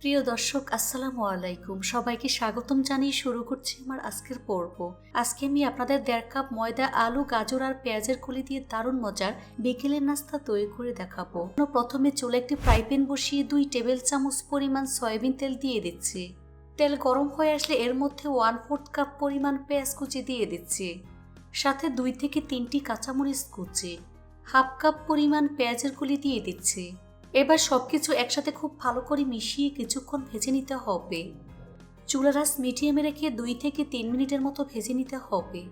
প্রিয় দর্শক, আসসালামু আলাইকুম। সবাইকে স্বাগতম জানিয়ে শুরু করছি আমার আজকের পর্ব। আজকে আমি আপনাদের দেড় কাপ ময়দা, আলু, গাজর আর পেঁয়াজের কলি দিয়ে দারুণ মজার বিকেলের নাস্তা তৈরি করে দেখাবো। প্রথমে চলে একটি ফ্রাই প্যান বসিয়ে দুই টেবিল চামচ পরিমাণ সয়াবিন তেল দিয়ে দিচ্ছি। তেল গরম হয়ে আসলে এর মধ্যে ওয়ান ফোর্থ কাপ পরিমাণ পেঁয়াজ কুচি দিয়ে দিচ্ছি। সাথে দুই থেকে তিনটি কাঁচামরিচ কুচি। হাফ কাপ পরিমাণ পেঁয়াজের কলি দিয়ে দিচ্ছি। এবার সব কিছু একসাথে খুব ভালো করে মিশিয়ে কিছুক্ষণ ভেজে নিতে হবে। চুলার আঁচ মিডিয়ামে রেখে দুই থেকে তিন মিনিটের মতো ভেজে নিতে হবে।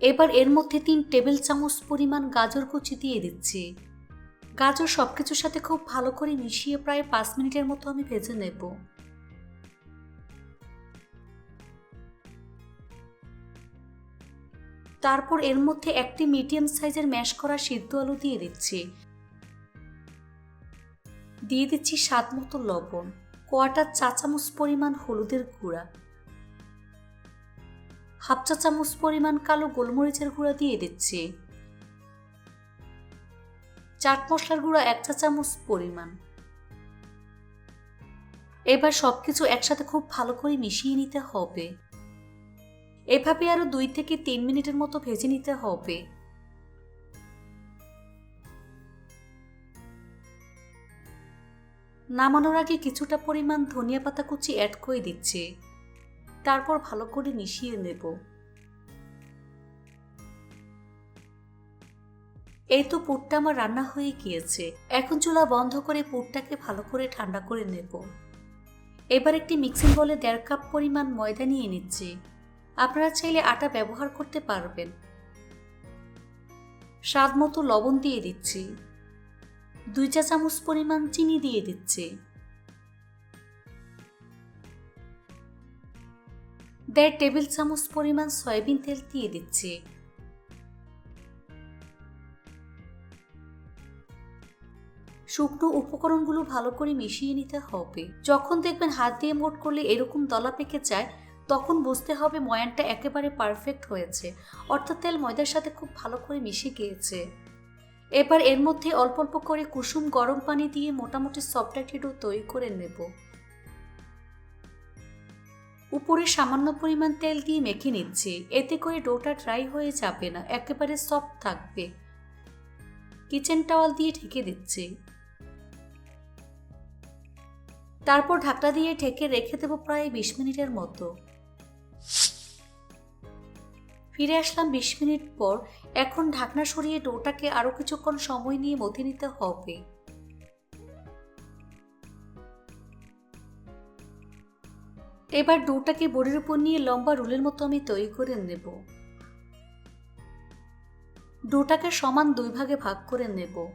এবার এর মধ্যে তিন টেবিল চামচ পরিমাণ গাজর কুচি দিয়ে দিচ্ছি। গাজর সবকিছুর সাথে খুব ভালো করে মিশিয়ে প্রায় পাঁচ মিনিটের মতো আমি ভেজে নেব। তারপর এর মধ্যে একটি মিডিয়াম সাইজের ম্যাশ করা সিদ্ধ আলু দিয়ে দিচ্ছি। দিয়ে দিচ্ছি স্বাদ মতো লবণ, কোয়াটার চা চামচ পরিমাণ হলুদের গুঁড়া। হাফ চা চামচ পরিমাণ কালো গোলমরিচের গুঁড়া দিয়ে দিচ্ছি। চাট মশলার গুঁড়া এক চা চামচ পরিমাণ। এবার সবকিছু একসাথে খুব ভালো করে মিশিয়ে নিতে হবে। এভাবে আরও দুই থেকে তিন মিনিটের মতো ভেজে নিতে হবে। নামানোর আগে কিছুটা পরিমাণ ধনিয়া পাতা কুচি অ্যাড করে দিচ্ছে। তারপর ভালো করে মিশিয়ে নেব। এই তো পুরটা আমার রান্না হয়ে গিয়েছে। এখন চুলা বন্ধ করে পুরটাকে ভালো করে ঠান্ডা করে নেব। এবার একটি মিক্সিং বলে দেড় কাপ পরিমাণ ময়দা নিয়ে নিচ্ছি। আপনারা চাইলে আটা ব্যবহার করতে পারবেন। স্বাদ মতো লবণ দিয়ে দিচ্ছি। দুই চা চামচ পরিমাণ চিনি দিয়ে দিচ্ছি। দেড় টেবিল চামচ পরিমাণ সয়াবিন তেল দিয়ে দিচ্ছি। শুকনো উপকরণগুলো ভালো করে মিশিয়ে নিতে হবে। যখন দেখবেন হাত দিয়ে মোট করলে এরকম দলা পেকে যায় তখন বুঝতে হবে ময়ানটা একেবারে পারফেক্ট হয়েছে। অর্থাৎ তেল ময়দার সাথে খুব ভালো করে মিশে গিয়েছে। এবার এর মধ্যে অল্প অল্প করে কুসুম গরম পানি দিয়ে মোটামুটি সফট একটি তৈরি করে নেব। উপরে সামান্য পরিমাণ তেল দিয়ে মেখে নিচ্ছি। এতে করে ডোটা ড্রাই হয়ে যাবে না, একেবারে সফট থাকবে। কিচেন টাওয়াল দিয়ে ঢেকে দিচ্ছি। তারপর ঢাকনা দিয়ে ঢেকে রেখে দেবো প্রায় বিশ মিনিটের মতো। ফিরে আসলাম বিশ মিনিট পর। এখন ঢাকনা সরিয়ে ডোটাকে আরও কিছুক্ষণ সময় নিয়ে মথে নিতে হবে। এবার ডোটাকে বোর্ডের উপর নিয়ে লম্বা রুলের মতো আমি তৈরি করে নেব। ডোটাকে সমান দুই ভাগে ভাগ করে নেব।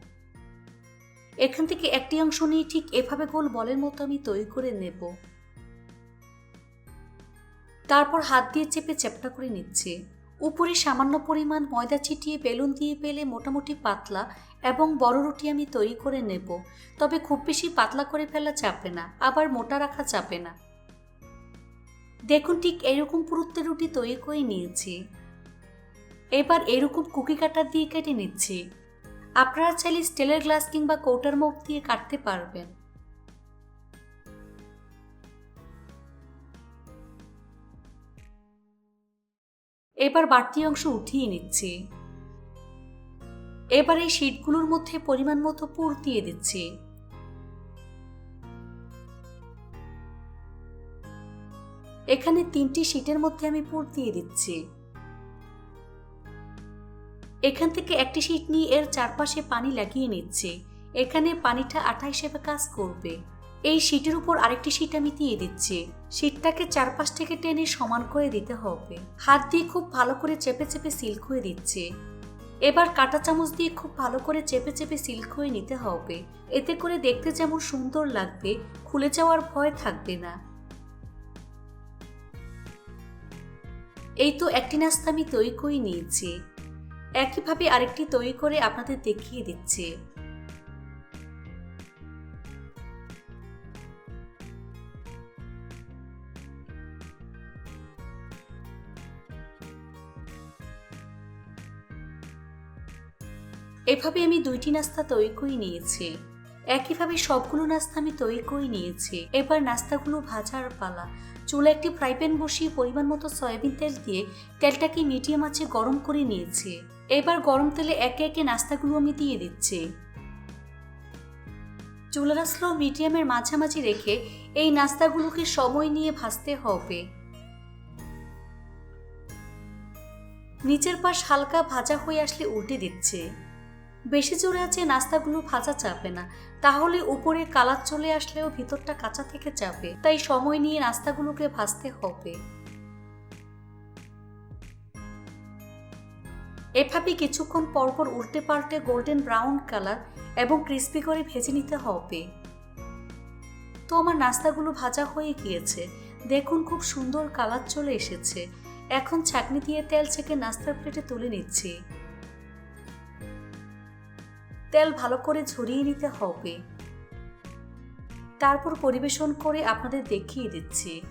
এখান থেকে একটি অংশ নিয়ে ঠিক এভাবে গোল বলের মতো আমি তৈরি করে নেব। তারপর হাত দিয়ে চেপে চ্যাপটা করে নিচ্ছে। উপরে সামান্য পরিমাণ ময়দা ছিটিয়ে বেলুন দিয়ে পেলে মোটামুটি পাতলা এবং বড় রুটি আমি তৈরি করে নেব। তবে খুব বেশি পাতলা করে ফেলা চাপে না, আবার মোটা রাখা চাপে না। দেখুন ঠিক এরকম পুরুত্বের রুটি তৈরি করে নিয়েছি। এবার এরকম কুকি কাটার দিয়ে কেটে নিচ্ছি। আপনারা চাইলে স্টিলের গ্লাস কিংবা কৌটার মুখ দিয়ে কাটতে পারবেন। এবার বাড়তি অংশ উঠিয়ে নিচ্ছে। এবার এই শিটগুলোর মধ্যে পরিমাণ মতো পুর দিয়ে দিচ্ছি। এখানে তিনটি শিটের মধ্যে আমি পুর দিয়ে দিচ্ছি। এখান থেকে একটি শিট নিয়ে এর চারপাশে পানি লাগিয়ে নিচ্ছে। এখানে পানিটা আঠা হিসেবে কাজ করবে। এই শিটের উপর আরেকটি শিট আমি দিয়ে দিচ্ছি। শিটটাকে চারপাশ থেকে টেনে সমান করে দিতে হবে। হাত দিয়ে খুব ভালো করে চেপে চেপে সিল্ক হয়ে দিচ্ছে। এবার কাটা চামচ দিয়ে খুব ভালো করে চেপে চেপে সিল্ক হয়ে নিতে হবে। এতে করে দেখতে যেমন সুন্দর লাগবে, খুলে যাওয়ার ভয় থাকবে না। এই তো একটি নাস্তা আমি তৈরি করে নিয়েছি। একইভাবে আরেকটি তৈরি করে আপনাদের দেখিয়ে দিচ্ছে। এভাবে আমি দুইটি নাস্তা তৈরি করে নিয়েছি। একইভাবে সবগুলো নাস্তা আমি তৈরি করে নিয়েছি। এবার নাস্তাগুলো ভাজার পালা। চুলা একটি ফ্রাই প্যান বসিয়ে পরিমাণ মতো সয়াবিন তেল দিয়ে তেলটাকে মিডিয়াম আঁচে গরম করে নিয়েছি। এবার গরম তেলে একে একে নাস্তাগুলো আমি দিয়ে দিচ্ছি। চুলাটা স্লো মিডিয়ামের মাঝামাঝি রেখে এই নাস্তাগুলোকে সময় নিয়ে ভাজতে হবে। নিচের পাশ হালকা ভাজা হয়ে আসলে উল্টে দিচ্ছে। বেশি জোরে আছে নাস্তাগুলো ভাজা চাপে না। তাহলে উপরে কালার চলে আসলেও ভিতরটা কাঁচা থেকে চাপে তাই সময় নিয়ে নাস্তাগুলোকে ভাজতে হবে। এভাবে কিছুক্ষণ পরপর উল্টে পাল্টে গোল্ডেন ব্রাউন কালার এবং ক্রিস্পি করে ভেজে নিতে হবে। তো আমার নাস্তাগুলো ভাজা হয়ে গিয়েছে। দেখুন খুব সুন্দর কালার চলে এসেছে। এখন ছাকনি দিয়ে তেল ছেঁকে নাস্তার প্লেটে তুলে নিচ্ছি। তেল ভালো করে ঝরিয়ে নিতে হবে। তারপর পরিবেশন করে আপনাদের দেখিয়ে দিচ্ছি।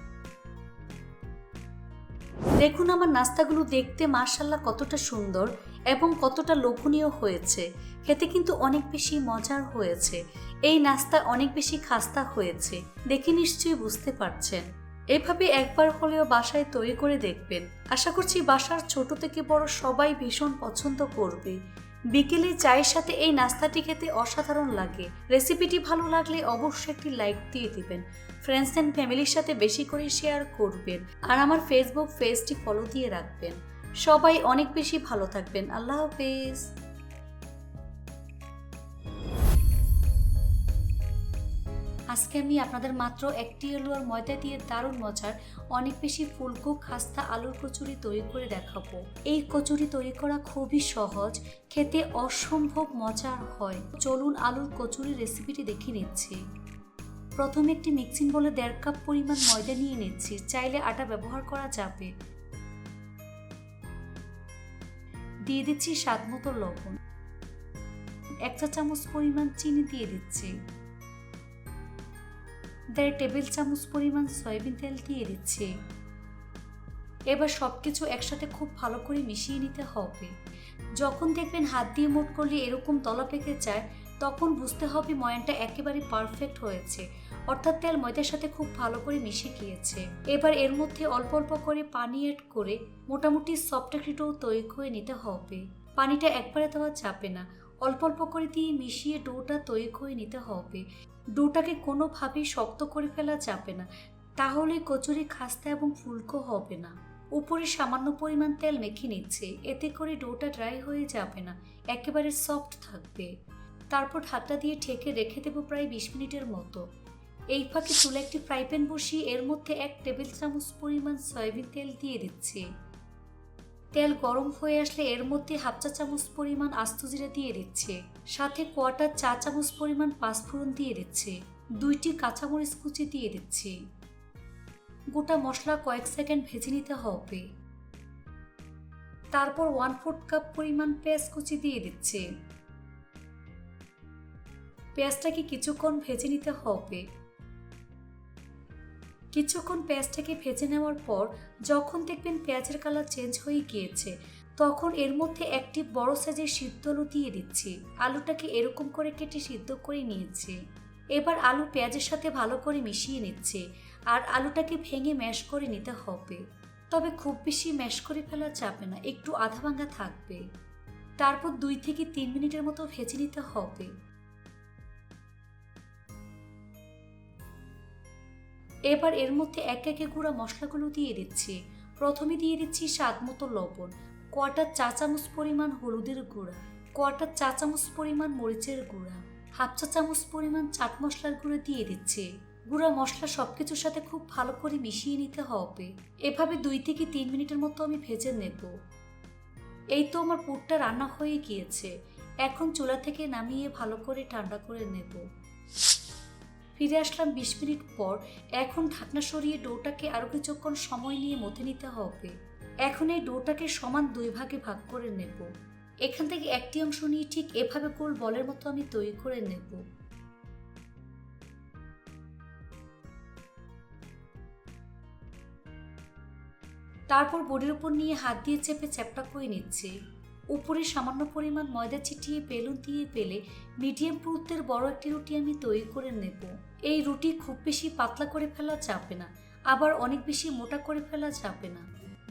দেখুন আমার নাস্তাগুলো দেখতে মার্শাল্লাহ কতটা সুন্দর এবং কতটা লোভনীয় হয়েছে। খেতে কিন্তু অনেক বেশি মজার হয়েছে। এই নাস্তা অনেক বেশি খাস্তা হয়েছে। দেখে নিশ্চয়ই বুঝতে পারছেন। এভাবে একবার হলেও বাসায় তৈরি করে দেখবেন। আশা করছি বাসার ছোট থেকে বড় সবাই ভীষণ পছন্দ করবে। বিকেলে চায়ের সাথে এই নাস্তাটি খেতে অসাধারণ লাগে। রেসিপিটি ভালো লাগলে অবশ্যই একটি লাইক দিয়ে দিবেন। ফ্রেন্ডস অ্যান্ড ফ্যামিলির সাথে বেশি করে শেয়ার করবেন। আর আমার ফেসবুক পেজটি ফলো দিয়ে রাখবেন। সবাই অনেক বেশি ভালো থাকবেন। আল্লাহ হাফেজ। আজকে আমি আপনাদের মাত্র একটি আলু আর ময়দা দিয়ে দারুণ মজার, অনেক বেশি ফুলকো খাস্তা আলুর কচুরি তৈরি করে দেখাবো। এই কচুরি তৈরি করা খুবই সহজ, খেতে অসম্ভব মজার হয়। চলুন আলুর কচুরি রেসিপিটি দেখে নিচ্ছি। প্রথমে একটি মিক্সিং বলে দেড় কাপ পরিমাণ ময়দা নিয়ে নিচ্ছি, চাইলে আটা ব্যবহার করা যাবে। দিয়ে দিচ্ছি স্বাদ মতো লবণ। এক চা চামচ পরিমাণ চিনি দিয়ে দিচ্ছি। দেড় টেবিল চামচ পরিমাণ সয়াবিন তেল দিয়ে দিচ্ছি। এবার সব কিছু একসাথে খুব ভালো করে মিশিয়ে নিতে হবে। যখন দেখবেন হাত দিয়ে মোট করলে এরকম তলা পেকে যায়, তখন বুঝতে হবে ময়ানটা একেবারে পারফেক্ট হয়েছে। অর্থাৎ তেল ময়দার সাথে খুব ভালো করে মিশে গিয়েছে। এবার এর মধ্যে অল্প অল্প করে পানি অ্যাড করে মোটামুটি সফট একটা তৈরি করে নিতে হবে। পানিটা একবারে দেওয়া যাবে না। অল্প অল্প করে দিয়ে মিশিয়ে ডোটা তৈরি করে নিতে হবে। ডোটাকে কোনোভাবেই শক্ত করে ফেলা যাবে না। তাহলে কচুরি খাস্তা এবং ফুলকো হবে না। উপরে সামান্য পরিমাণ তেল মেখে নিচ্ছে। এতে করে ডোটা ড্রাই হয়ে যাবে না। একেবারে সফট থাকবে। তারপর ঢাকটা দিয়ে ঠেকে রেখে দেবো প্রায় বিশ মিনিটের মতো। এই ফাঁকে চুলে একটি ফ্রাই প্যান বসিয়ে এর মধ্যে এক টেবিল চামচ পরিমাণ সয়াবিন তেল দিয়ে দিচ্ছি। তেল গরম হয়ে আসলে এর মধ্যে হাফ চা চামচ পরিমাণ আস্ত জিরা দিয়ে দিচ্ছে। সাথে কোয়াটার চা চামচ পরিমাণ পাঁচফোড়ন দিয়ে দিচ্ছে। দুইটি কাঁচামরিচ কুচি দিয়ে দিচ্ছে। গোটা মশলা কয়েক সেকেন্ড ভেজে নিতে হবে। তারপর ওয়ান ফোর্থ কাপ পরিমাণ পেঁয়াজ কুচি দিয়ে দিচ্ছে। পেঁয়াজটাকে কিছুক্ষণ ভেজে নিতে হবে। কিছুক্ষণ পেঁয়াজটাকে ভেজে নেওয়ার পর যখন দেখবেন পেঁয়াজের কালার চেঞ্জ হয়ে গিয়েছে, তখন এর মধ্যে একটি বড় সাইজের সিদ্ধ আলু দিয়ে দিচ্ছি। আলুটাকে এরকম করে কেটে সিদ্ধ করে নিয়েছি। এবার আলু পেঁয়াজের সাথে ভালো করে মিশিয়ে নিচ্ছে আর আলুটাকে ভেঙে ম্যাশ করে নিতে হবে। তবে খুব বেশি ম্যাশ করে ফেলা যাবে না, একটু আধা ভাঙা থাকবে। তারপর দুই থেকে তিন মিনিটের মতো ভেজে নিতে হবে। এবার এর মধ্যে এক একে গুঁড়া মশলাগুলো দিয়ে দিচ্ছি। প্রথমে দিয়ে দিচ্ছি স্বাদ মতো লবণ। কোয়াটার চা চামচ পরিমাণ হলুদের গুঁড়া। কোয়াটার চা চামচ পরিমাণ মরিচের গুঁড়া। হাফ চা চামচ পরিমাণ চাট মশলার গুঁড়ো দিয়ে দিচ্ছি। গুঁড়া মশলা সব কিছুর সাথে খুব ভালো করে মিশিয়ে নিতে হবে। এভাবে দুই থেকে তিন মিনিটের মতো আমি ভেজে নেব। এই তো আমার পুরটা রান্না হয়ে গিয়েছে। এখন চুলা থেকে নামিয়ে ভালো করে ঠান্ডা করে নেব। ফিরে আসলাম বিশ মিনিট পর। এখন ঢাকনা সরিয়ে ডোটাকে আরও কিছুক্ষণ সময় নিয়ে মথে নিতে হবে। এখন এই ডোটাকে সমান দুই ভাগে ভাগ করে নেব। এখান থেকে একটি অংশ নিয়ে ঠিক এভাবে গোল বলের মতো আমি তৈরি করে নেব। তারপর বডির উপর নিয়ে হাত দিয়ে চেপে চ্যাপটা করে নিচ্ছি। উপরে সামান্য পরিমাণ ময়দা ছিটিয়ে বেলুন দিয়ে পেলে মিডিয়াম পুরুত্বের বড় একটি রুটি আমি তৈরি করে নেব। এই রুটি খুব বেশি পাতলা করে ফেলা যাবে না, আবার অনেক বেশি মোটা করে ফেলা যাবে না।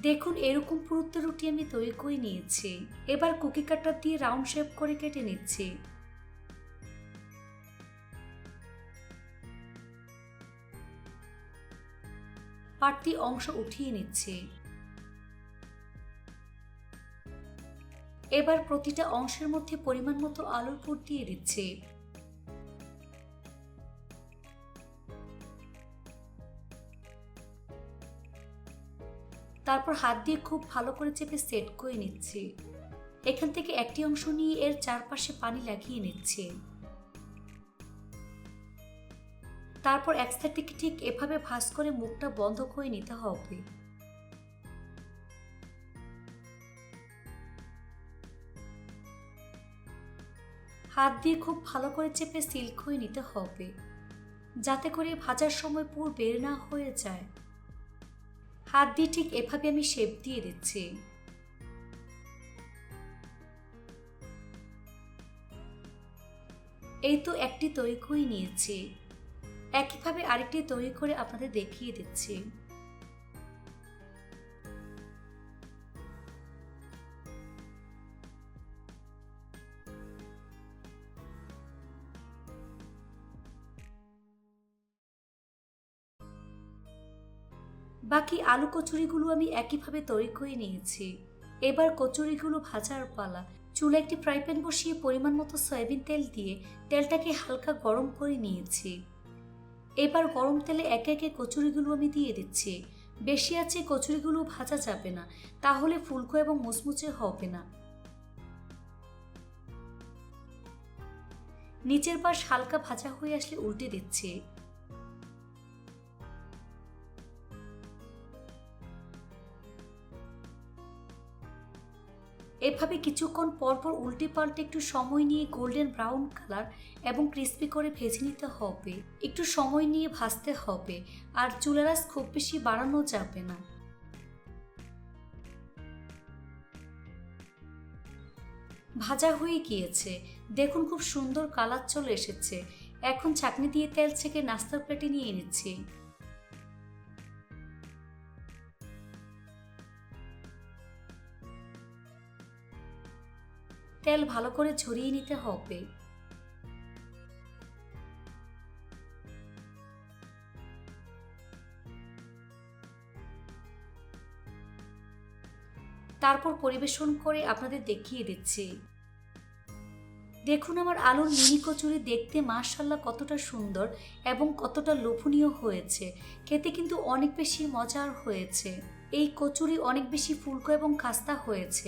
দেখুন, এরকম পুরুত্বের রুটি আমি তৈরি করে নিয়েছি। এবার কুকি কাটার দিয়ে রাউন্ড শেপ করে কেটে নিচ্ছি। পাটটি অংশ উঠিয়ে নিচ্ছে। এবার প্রতিটা অংশের মধ্যে পরিমাণ মতো আলুর পুর দিয়ে দিচ্ছে। তারপর হাত দিয়ে খুব ভালো করে চেপে সেট করে নিচ্ছি। এখান থেকে একটি অংশ নিয়ে এর চারপাশে পানি লাগিয়ে নিচ্ছে। তারপর এক থেকে ঠিক এভাবে ভাঁজ করে মুখটা বন্ধ করে নিতে হবে। হাত দিয়ে খুব ভালো করে চেপে সিল্ক হয়ে নিতে হবে, যাতে করে ভাজার সময় পুর বের না হয়ে যায়। হাত দিয়ে ঠিক এভাবে আমি শেপ দিয়ে দিচ্ছি। এই তো একটি তৈরি করে নিয়েছি। একইভাবে আরেকটি তৈরি করে আপনাদের দেখিয়ে দিচ্ছি। বাকি আলু কচুরিগুলো আমি একইভাবে তৈরি করে নিয়েছি। এবার কচুরিগুলো ভাজার পালা। চুলে একটি ফ্রাই প্যান বসিয়ে পরিমাণ মতো সয়াবিন তেল দিয়ে তেলটাকে হালকা গরম করে নিয়েছি। এবার গরম তেলে একে একে কচুরিগুলো আমি দিয়ে দিচ্ছি। বেশি আছে কচুরিগুলো ভাজা যাবে না, তাহলে ফুলকো এবং মুচমুচে হবে না। নিচের পাশ হালকা ভাজা হয়ে আসলে উল্টে দিচ্ছি। এভাবে কিছুক্ষণ পরপর উল্টে পাল্টে একটু সময় নিয়ে গোল্ডেন ব্রাউন কালার এবং ক্রিস্পি করে ভেজে নিতে হবে। একটু সময় নিয়ে ভাজতে হবে আর চুলারাস খুব বেশি বাড়ানো যাবে না। ভাজা হয়ে গিয়েছে। দেখুন খুব সুন্দর কালার চলে এসেছে। এখন চাকনি দিয়ে তেল ছেঁকে নাস্তার প্লেটে নিয়ে নিচ্ছি। তেল ভালো করে ঝরিয়ে নিতে হবে। তারপর পরিবেশন করে আপনাদের দেখিয়ে দিচ্ছি। দেখুন আমার আলুর মিনি কচুরি দেখতে মাশাল্লাহ কতটা সুন্দর এবং কতটা লোভনীয় হয়েছে। খেতে কিন্তু অনেক বেশি মজার হয়েছে। এই কচুরি অনেক বেশি ফুলকো এবং খাস্তা হয়েছে।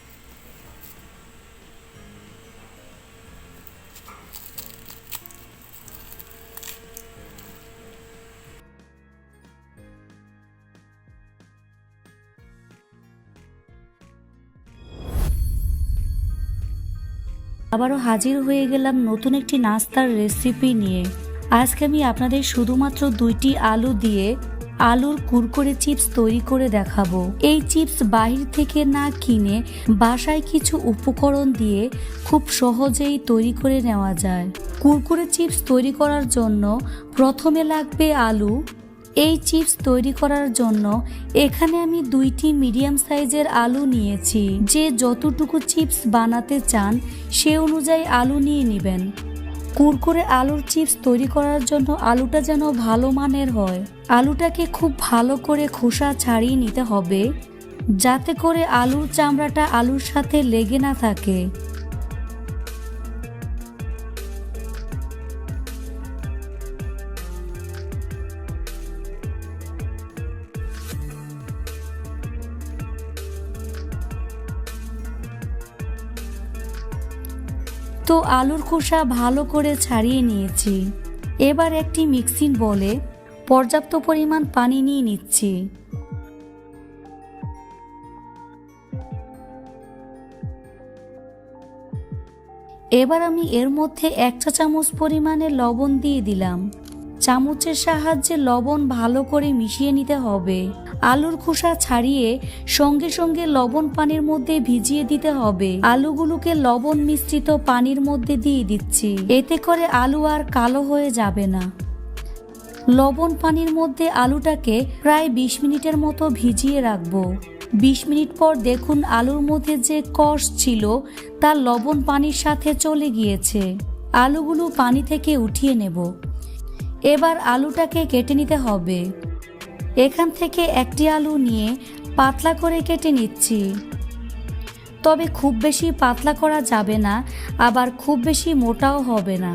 আবারও হাজির হয়ে গেলাম নতুন একটি নাস্তার রেসিপি নিয়ে। আজকে আমি আপনাদের শুধুমাত্র দুইটি আলু দিয়ে আলুর কুরকুরে চিপস তৈরি করে দেখাবো। এই চিপস বাহির থেকে না কিনে বাসায় কিছু উপকরণ দিয়ে খুব সহজেই তৈরি করে নেওয়া যায়। কুরকুরে চিপস তৈরি করার জন্য প্রথমে লাগবে আলু এই চিপস তৈরি করার জন্য এখানে আমি দুইটি মিডিয়াম সাইজের আলু নিয়েছি। যে যতটুকু চিপস বানাতে চান, সে অনুযায়ী আলু নিয়ে নেবেন। কুরকুরে আলুর চিপস তৈরি করার জন্য আলুটা যেন ভালো মানের হয়। আলুটাকে খুব ভালো করে খোসা ছাড়িয়ে নিতে হবে, যাতে করে আলুর চামড়াটা আলুর সাথে লেগে না থাকে। তো আলুর খোসা ভালো করে ছাড়িয়ে নিয়েছি। এবার একটি মিক্সিন বলে পর্যাপ্ত পরিমাণ পানি নিয়ে নিচ্ছি। এবার আমি এর মধ্যে এক চা চামচ পরিমাণে লবণ দিয়ে দিলাম। চামচের সাহায্যে লবণ ভালো করে মিশিয়ে নিতে হবে। আলুর খোসা ছাড়িয়ে সঙ্গে সঙ্গে লবণ পানির মধ্যে ভিজিয়ে দিতে হবে। আলুগুলোকে লবণ মিশ্রিত পানির মধ্যে দিয়ে দিচ্ছি। এতে করে আলু আর কালো হয়ে যাবে না। লবণ পানির মধ্যে আলুটাকে প্রায় বিশ মিনিটের মতো ভিজিয়ে রাখব। বিশ মিনিট পর দেখুন আলুর মধ্যে যে কষ ছিল, তা লবণ পানির সাথে চলে গিয়েছে। আলুগুলো পানি থেকে উঠিয়ে নেব। এবার আলুটাকে কেটে নিতে হবে। এখান থেকে একটি আলু নিয়ে পাতলা করে কেটে নিচ্ছি। তবে খুব বেশি পাতলা করা যাবে না, আবার খুব বেশি মোটাও হবে না।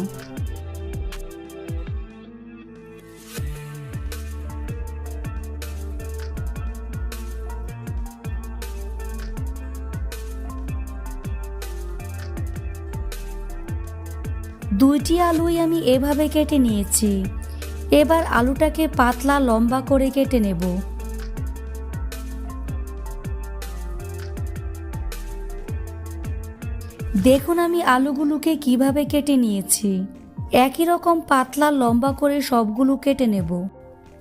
দুইটি আলুই আমি এভাবে কেটে নিয়েছি। এবার আলুটাকে পাতলা লম্বা করে কেটে নেব। দেখুন আমি আলুগুলোকে কীভাবে কেটে নিয়েছি। একই রকম পাতলা লম্বা করে সবগুলো কেটে নেব।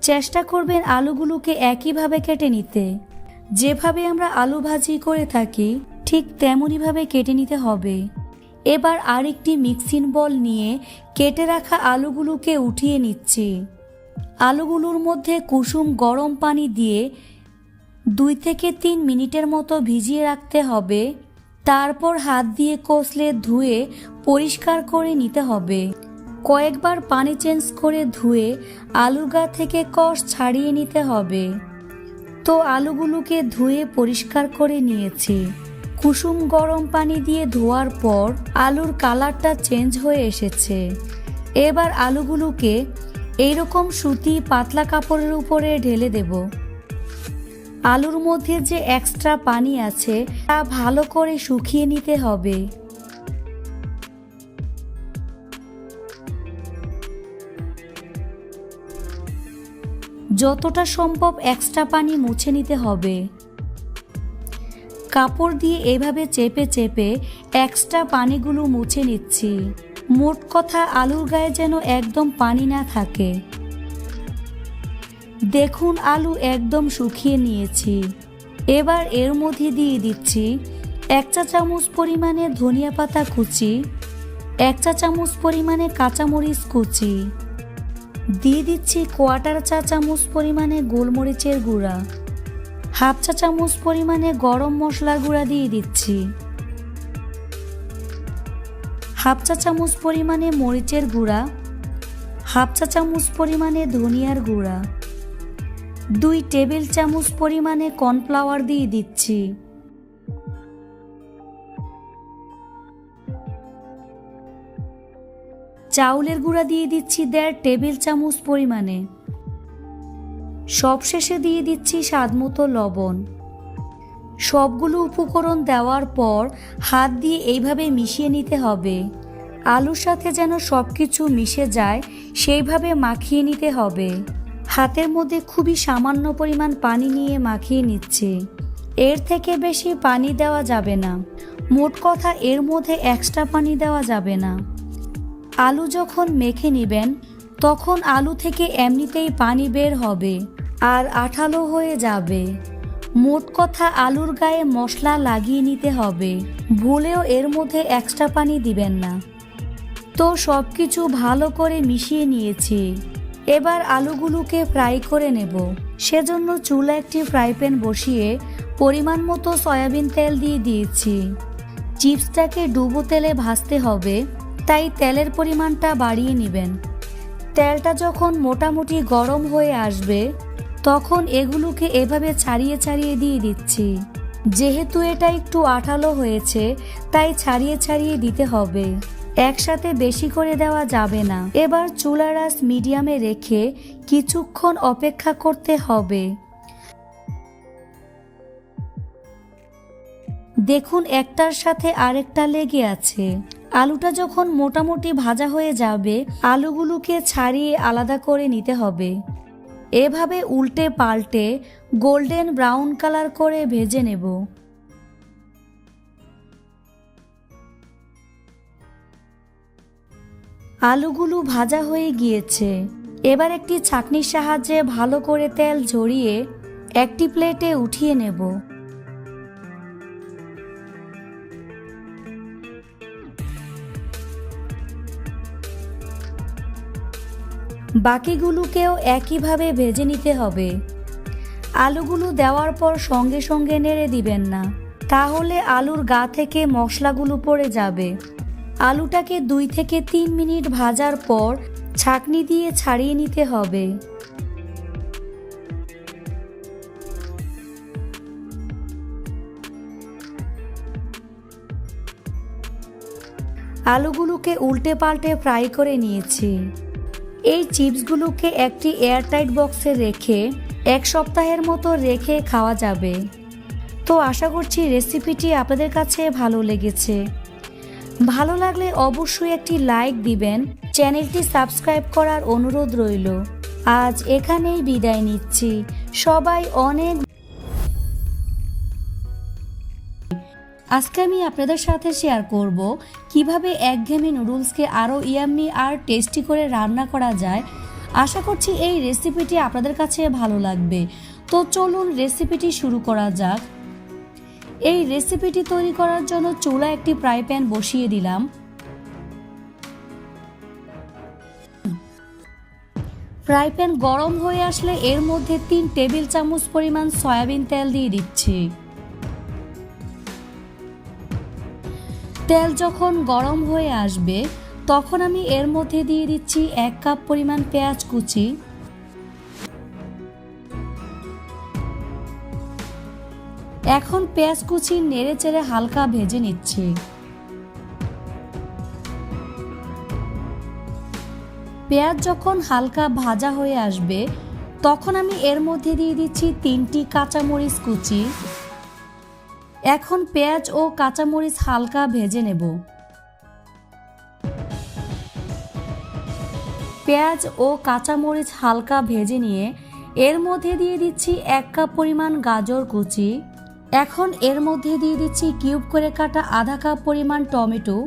চেষ্টা করবেন আলুগুলোকে একইভাবে কেটে নিতে। যেভাবে আমরা আলু ভাজি করে থাকি, ঠিক তেমনইভাবে কেটে নিতে হবে। এবার আরেকটি মিক্সিং বল নিয়ে কেটে রাখা আলুগুলোকে উঠিয়ে নিচ্ছি। আলুগুলোর মধ্যে কুসুম গরম পানি দিয়ে দুই থেকে তিন মিনিটের মতো ভিজিয়ে রাখতে হবে। তারপর হাত দিয়ে কষলে ধুয়ে পরিষ্কার করে নিতে হবে। কয়েকবার পানি চেঞ্জ করে ধুয়ে আলুর গা থেকে কষ ছাড়িয়ে নিতে হবে। তো আলুগুলোকে ধুয়ে পরিষ্কার করে নিয়েছি। কুসুম গরম পানি দিয়ে ধোয়ার পর আলুর কালারটা চেঞ্জ হয়ে এসেছে। এবার আলুগুলোকে এইরকম সুতি পাতলা কাপড়ের উপরে ঢেলে দেব। আলুর মধ্যে যে এক্সট্রা পানি আছে, তা ভালো করে শুকিয়ে নিতে হবে। যতটা সম্ভব এক্সট্রা পানি মুছে নিতে হবে। কাপড় দিয়ে এভাবে চেপে চেপে এক্সট্রা পানিগুলো মুছে নিচ্ছি। মোট কথা আলুর গায়ে যেন একদম পানি না থাকে। দেখুন আলু একদম শুকিয়ে নিয়েছি। এবার এর মধ্যে দিয়ে দিচ্ছি এক চা চামচ পরিমাণে ধনিয়া পাতা কুচি, এক চা চামচ পরিমাণে কাঁচামরিচ কুচি। দিয়ে দিচ্ছি কোয়াটার চা চামচ পরিমাণে গোলমরিচের গুঁড়া। হাফ চা চামচ পরিমাণে গরম মশলার গুঁড়া দিয়ে দিচ্ছি। হাফ চা চামচ পরিমাণে মরিচের গুঁড়া। হাফ চা চামচ পরিমাণে ধনিয়ার গুঁড়া। দুই টেবিল চামচ পরিমাণে কর্নফ্লাওয়ার দিয়ে দিচ্ছি। চাউলের গুঁড়া দিয়ে দিচ্ছি দেড় টেবিল চামচ পরিমাণে। সবশেষে দিয়ে দিচ্ছি স্বাদমতো লবণ। সবগুলো উপকরণ দেওয়ার পর হাত দিয়ে এইভাবে মিশিয়ে নিতে হবে। আলুর সাথে যেন সব কিছু মিশে যায়, সেইভাবে মাখিয়ে নিতে হবে। হাতের মধ্যে খুবই সামান্য পরিমাণ পানি নিয়ে মাখিয়ে নিচ্ছে। এর থেকে বেশি পানি দেওয়া যাবে না। মোট কথা এর মধ্যে এক্সট্রা পানি দেওয়া যাবে না। আলু যখন মেখে নেবেন, তখন আলু থেকে এমনিতেই পানি বের হবে। আর আঠালো হয়ে যাবে। মোট কথা আলুর গায়ে মশলা লাগিয়ে নিতে হবে। ভুলেও এর মধ্যে এক্সট্রা পানি দিবেন না। তো সব কিছু ভালো করে মিশিয়ে নিয়েছি। এবার আলুগুলোকে ফ্রাই করে নেব। সেজন্য চুলা একটি ফ্রাই প্যান বসিয়ে পরিমাণ মতো সয়াবিন তেল দিয়ে দিয়েছি। চিপসটাকে ডুবো তেলে ভাজতে হবে, তাই তেলের পরিমাণটা বাড়িয়ে নেবেন। তেলটা যখন মোটামুটি গরম হয়ে আসবে তখন এগুলোকে এভাবে ছাড়িয়ে ছাড়িয়ে দিয়ে দিচ্ছি। যেহেতু এটা একটু আঠালো হয়েছে, তাই ছাড়িয়ে ছাড়িয়ে দিতে হবে। একসাথে বেশি করে দেওয়া যাবে না। এবার চুলার আঁচ মিডিয়ামে রেখে কিছুক্ষণ অপেক্ষা করতে হবে। দেখুন, একটার সাথে আরেকটা লেগে আছে। আলুটা যখন মোটামুটি ভাজা হয়ে যাবে, আলুগুলোকে ছাড়িয়ে আলাদা করে নিতে হবে। এভাবে উল্টে পাল্টে গোল্ডেন ব্রাউন কালার করে ভেজে নেব। আলুগুলো ভাজা হয়ে গিয়েছে। এবার একটি ছাঁকনির সাহায্যে ভালো করে তেল ঝরিয়ে একটি প্লেটে উঠিয়ে নেব। বাকিগুলোকেও একইভাবে ভেজে নিতে হবে। আলুগুলো দেওয়ার পর সঙ্গে সঙ্গে নেড়ে দিবেন না, তাহলে আলুর গা থেকে মশলাগুলো পড়ে যাবে। আলুটাকে দুই থেকে তিন মিনিট ভাজার পর ছাকনি দিয়ে ছাড়িয়ে নিতে হবে। আলুগুলোকে উল্টে পাল্টে ফ্রাই করে নিয়েছি। এই চিপসগুলোকে একটি এয়ারটাইট বক্সে রেখে এক সপ্তাহের মতো রেখে খাওয়া যাবে। তো আশা করছি রেসিপিটি আপনাদের কাছে ভালো লেগেছে। ভালো লাগলে অবশ্যই একটি লাইক দিবেন, চ্যানেলটি সাবস্ক্রাইব করার অনুরোধ রইল। আজ এখানেই বিদায় নিচ্ছি। সবাই অনেক আজকে আমি আপনাদের সাথে শেয়ার করব কীভাবে একঘেয়েমি নুডলসকে আরও ইয়াম্মি আর টেস্টি করে রান্না করা যায়। আশা করছি এই রেসিপিটি আপনাদের কাছে ভালো লাগবে। তো চলুন রেসিপিটি শুরু করা যাক। এই রেসিপিটি তৈরি করার জন্য চুলা একটি ফ্রাই প্যান বসিয়ে দিলাম। ফ্রাই প্যান গরম হয়ে আসলে এর মধ্যে তিন টেবিল চামচ পরিমাণ সয়াবিন তেল দিয়ে দিচ্ছি। তেল যখন গরম হয়ে আসবে, তখন আমি এর মধ্যে দিয়ে দিচ্ছি এক কাপ পরিমাণ পেঁয়াজ কুচি। এখন পেঁয়াজ কুচি নেড়ে চেড়ে হালকা ভেজে নিচ্ছি। পেঁয়াজ যখন হালকা ভাজা হয়ে আসবে, তখন আমি এর মধ্যে দিয়ে দিচ্ছি তিনটি কাঁচামরিচ কুচি। এখন পেঁয়াজ ও কাঁচামরিচ হালকা ভেজে নেব। পেঁয়াজ ও কাঁচামরিচ হালকা ভেজে নিয়ে এর মধ্যে দিয়ে দিচ্ছি এক কাপ পরিমাণ গাজর কুচি। এখন এর মধ্যে দিয়ে দিচ্ছি কিউব করে কাটা আধা কাপ পরিমাণ টমেটো।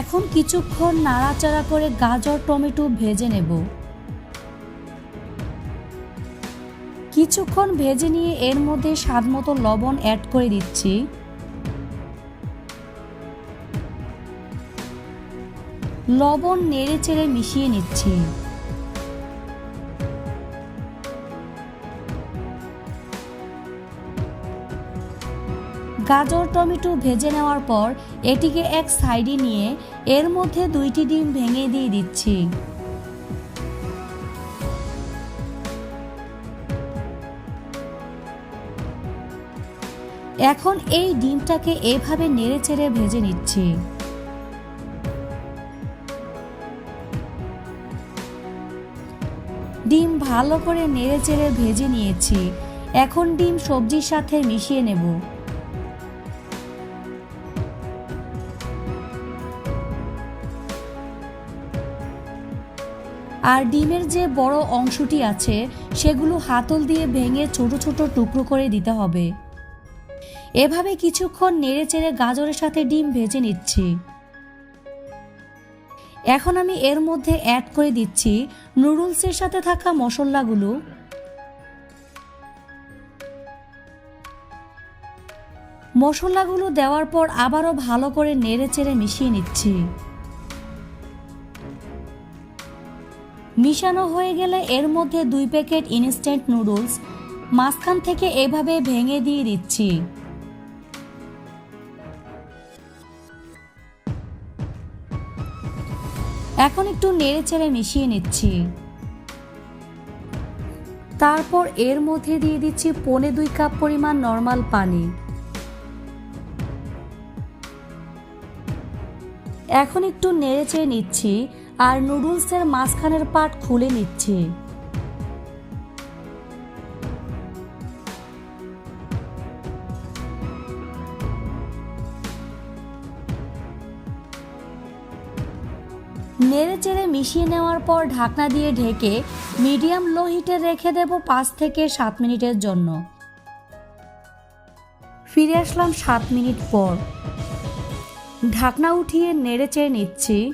এখন কিছুক্ষণ নাড়াচাড়া করে গাজর টমেটো ভেজে নেব। কিছুক্ষণ ভেজে নিয়ে এর মধ্যে স্বাদ মতো লবণ অ্যাড করে দিচ্ছি। লবণ নেড়ে চেড়ে মিশিয়ে নিচ্ছি। গাজর, টমেটো ভেজে নেওয়ার পর এটিকে এক সাইডে নিয়ে এর মধ্যে দুইটি ডিম ভেঙে দিয়ে দিচ্ছি। এখন এই ডিমটাকে এভাবে নেড়ে চেড়ে ভেজে নিচ্ছি। ডিম ভালো করে নেড়ে চেড়ে ভেজে নিয়েছি। এখন ডিম সবজির সাথে মিশিয়ে নেব। আর ডিমের যে বড় অংশটি আছে, সেগুলো হাতল দিয়ে ভেঙে ছোট ছোট টুকরো করে দিতে হবে। এভাবে কিছুক্ষণ নেড়ে চেড়ে গাজরের সাথে ডিম ভেজে নিচ্ছি। এখন আমি এর মধ্যে অ্যাড করে দিচ্ছি নুডলসের সাথে থাকা মশলাগুলো। মশলাগুলো দেওয়ার পর আবারও ভালো করে নেড়ে চেড়ে মিশিয়ে নিচ্ছি। মিশানো হয়ে গেলে এর মধ্যে দুই প্যাকেট ইনস্ট্যান্ট নুডলস মাঝখান থেকে এভাবে ভেঙে দিয়ে দিচ্ছি। এখন একটু নেড়ে চেড়ে মিশিয়ে নিচ্ছি। তারপর এর মধ্যে দিয়ে দিচ্ছি পনে দুই কাপ পরিমাণ নর্মাল পানি। এখন একটু নেড়ে চেড়ে নিচ্ছি আর নুডলসের মাঝখানের পাট খুলে নিচ্ছি। নেড়ে চেড়ে মিশিয়ে নেওয়ার পর ঢাকনা দিয়ে ঢেকে মিডিয়াম লো হিটে রেখে দেব পাঁচ থেকে সাত মিনিটের জন্য। ফিরে আসলাম সাত মিনিট পর। ঢাকনা উঠিয়ে নেড়ে চেড়ে নিচ্ছি।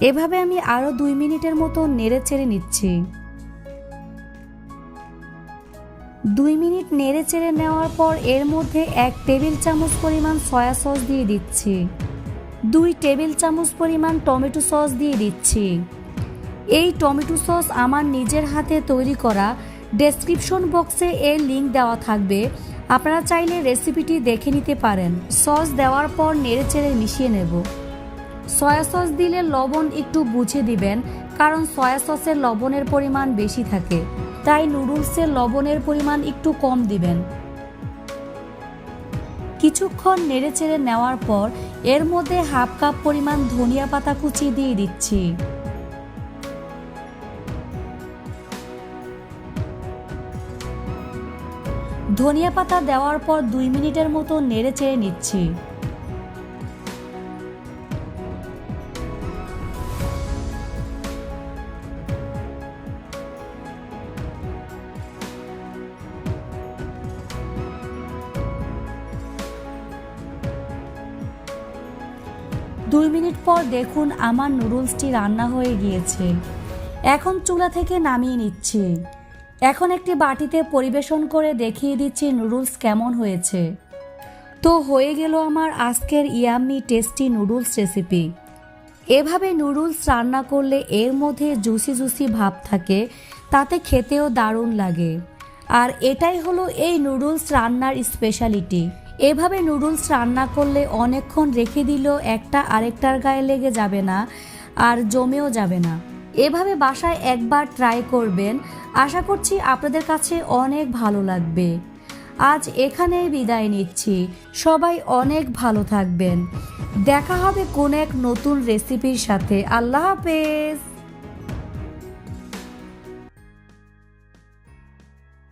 এভাবে আমি আরও দুই মিনিটের মতো নেড়ে চেড়ে নিচ্ছি। দুই মিনিট নেড়ে চেড়ে নেওয়ার পর এর মধ্যে এক টেবিল চামচ পরিমাণ সয়া সস দিয়ে দিচ্ছি। দুই টেবিল চামচ পরিমাণ টমেটো সস দিয়ে দিচ্ছি। এই টমেটো সস আমার নিজের হাতে তৈরি করা ডেসক্রিপশন বক্সে এর লিঙ্ক দেওয়া থাকবে। আপনারা চাইলে রেসিপিটি দেখে নিতে পারেন। সস দেওয়ার পর নেড়ে চেড়ে মিশিয়ে নেব। সয়া সস দিলে লবণ একটু বুঝে দিবেন কারণ সয়া সসের লবণের পরিমাণ বেশি থাকে। তাই নুডলসের লবণের পরিমাণ একটু কম দিবেন। কিছুক্ষণ নেড়ে চেড়ে নেওয়ার পর এর মধ্যে হাফ কাপ পরিমাণ ধনিয়া পাতা কুচি দিয়ে দিচ্ছি। ধনিয়া পাতা দেওয়ার পর দুই মিনিটের মতো নেড়ে চেড়ে নিচ্ছি। দুই মিনিট পর দেখুন আমার নুডলসটি রান্না হয়ে গিয়েছে। এখন চুলা থেকে নামিয়ে নিচ্ছি। এখন একটি বাটিতে পরিবেশন করে দেখিয়ে দিচ্ছি নুডলস কেমন হয়েছে। তো হয়ে গেল আমার আজকের ইয়াম্মি টেস্টি নুডলস রেসিপি। এভাবে নুডলস রান্না করলে এর মধ্যে জুসি জুসি ভাব থাকে, তাতে খেতেও দারুণ লাগে। আর এটাই হলো এই নুডলস রান্নার স্পেশালিটি এভাবে নুডলস রান্না করলে অনেকক্ষণ রেখে দিলেও একটা আরেকটার গায়ে লেগে যাবে না আর জমেও যাবে না। এভাবে বাসায় একবার ট্রাই করবেন। আশা করছি আপনাদের কাছে অনেক ভালো লাগবে। আজ এখানেই বিদায় নিচ্ছি। সবাই অনেক ভালো থাকবেন। দেখা হবে কোন এক নতুন রেসিপির সাথে। আল্লাহ হাফেজ।